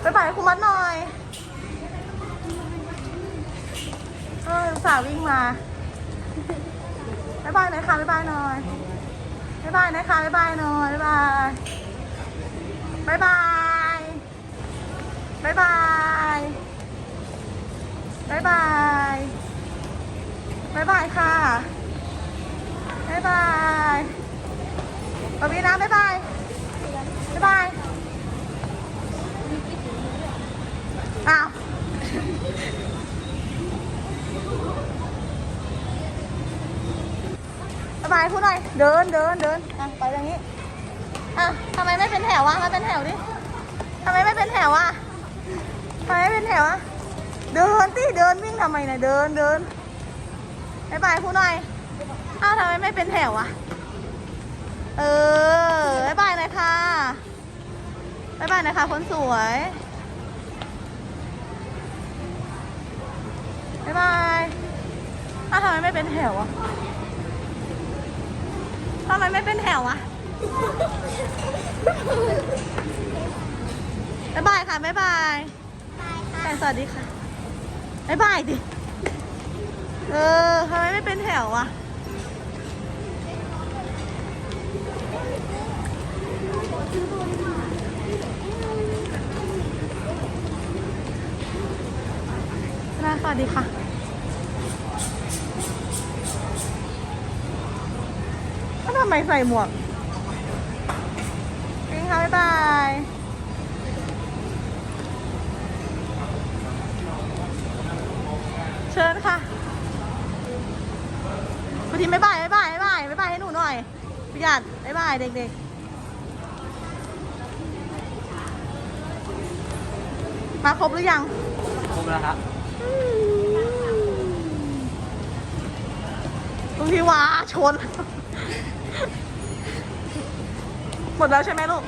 ไปไปครูมัดหน่อยเออสาววิ่งมาบายบายหน่อยค่ะบายบายหน่อยบายบายน่อยค่ะบายบายหน่อยบายบายบายบายบายบายบายบายบายบายค่ะบายบายปวีนะบายบายบายบายอ้าว ส บายพูดหน่อย เดินเดินเดินอะไปอย่างนี้ อะทำไมไม่เป็นแถววะมาเป็นแถวดิทำไมไม่เป็นแถวอะทำไมไม่เป็นแถวอะ เดินที่เดินวิ่งทำไมเนี่ยเดินเดินบายบายพูดหน่อย อ้าวทำไมไม่เป็นแถวอะ เออบายบายหน่อยค่ะบายบายหน่อยค่ะคนสวยบายบายอ้าวทำไมไม่เป็นแถวอะ ทำไมไม่เป็นแถวอะบ๊ายบายค่ะบ๊ายบายแต่สวัสดีค่ะบ๊ายบายดิ เออทำไมไม่เป็นแถวอะนะสวัสดีค่ะ ทำไมใส่หมวกวิ่งค่ะบ๊ายบายเชิญค่ะคุณทีมบ๊ายบายบ๊ายบายบ๊ายบายบ๊ายบายให้หนูหน่อยประหยัดบ๊ายบายเด็กๆ มาครบหรือยัง ครบแล้วครับลุงพี่วาชน หมดแล้วใช่ไหมลูก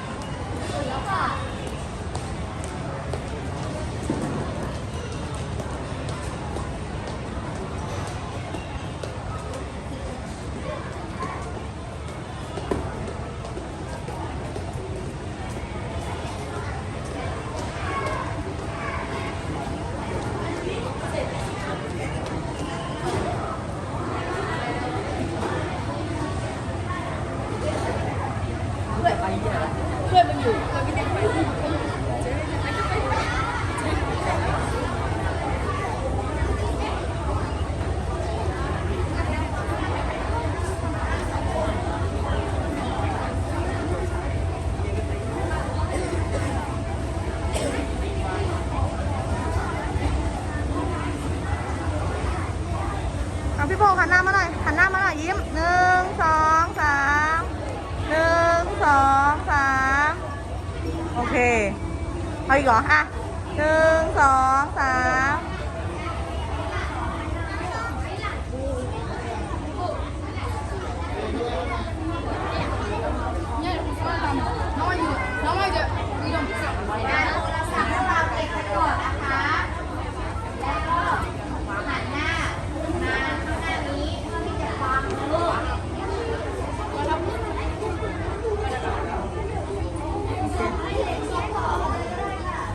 เอาพี่โพงหันหน้ามาหน่อยหันหน้ามาหน่อยยิ้มหนึ่งสองสาม เอาอีกเหรออะหนึ่งสอง